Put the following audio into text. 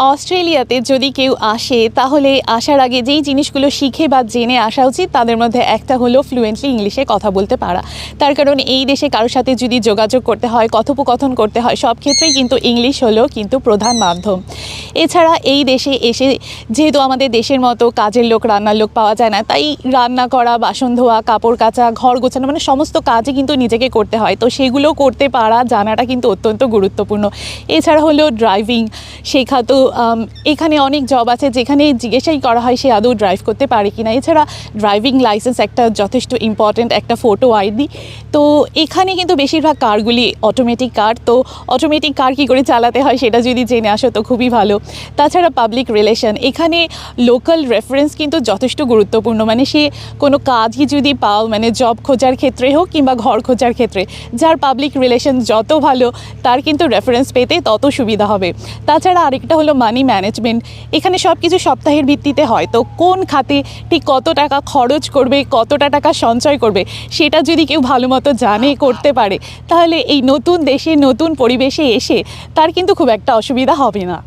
অস্ট্রেলিয়াতে যদি কেউ আসে, তাহলে আসার আগে যেই জিনিসগুলো শিখে বা জেনে আসা উচিত, তাদের মধ্যে একটা হলো ফ্লুয়েন্টলি ইংলিশে কথা বলতে পারা। তার কারণ এই দেশে কারোর সাথে যদি যোগাযোগ করতে হয়, কথোপকথন করতে হয়, সব ক্ষেত্রেই কিন্তু ইংলিশ হলো কিন্তু প্রধান মাধ্যম। এছাড়া এই দেশে এসে যেহেতু আমাদের দেশের মতো কাজের লোক, রান্নার লোক পাওয়া যায় না, তাই রান্না করা, বাসন ধোয়া, কাপড় কাচা, ঘর গোছানো মানে সমস্ত কাজই কিন্তু নিজেকে করতে হয়। তো সেগুলো করতে পারা জানাটা কিন্তু অত্যন্ত গুরুত্বপূর্ণ। এছাড়া হলো ড্রাইভিং শেখা তো এখানে অনেক জব আছে যেখানে জিজ্ঞাসাই করা হয় সে আদৌ ড্রাইভ করতে পারে কি না এছাড়া ড্রাইভিং লাইসেন্স একটা যথেষ্ট ইম্পর্ট্যান্ট একটা ফটো আইডি তো এখানে কিন্তু বেশিরভাগ কারগুলি অটোমেটিক কার তো অটোমেটিক কার কী করে চালাতে হয় সেটা যদি জেনে আসো তো খুবই ভালো। তাছাড়া পাবলিক রিলেশন এখানে লোকাল রেফারেন্স কিন্তু যথেষ্ট গুরুত্বপূর্ণ। মানে সে কোনো কাজই যদি পাও মানে জব খোঁজার ক্ষেত্রে হোক কিংবা ঘর খোঁজার ক্ষেত্রে, যার পাবলিক রিলেশন যত ভালো, তার কিন্তু রেফারেন্স পেতে তত সুবিধা হবে। তাছাড়া আরেকটা হলো মানি ম্যানেজমেন্ট এখানে সব কিছু সপ্তাহের ভিত্তিতে হয়। তো কোন খাতে ঠিক কত টাকা খরচ করবে, কতটা টাকা সঞ্চয় করবে, সেটা যদি কেউ ভালো মতো জানে, করতে পারে, তাহলে এই নতুন দেশে, নতুন পরিবেশে এসে তার কিন্তু খুব একটা অসুবিধা হবে না।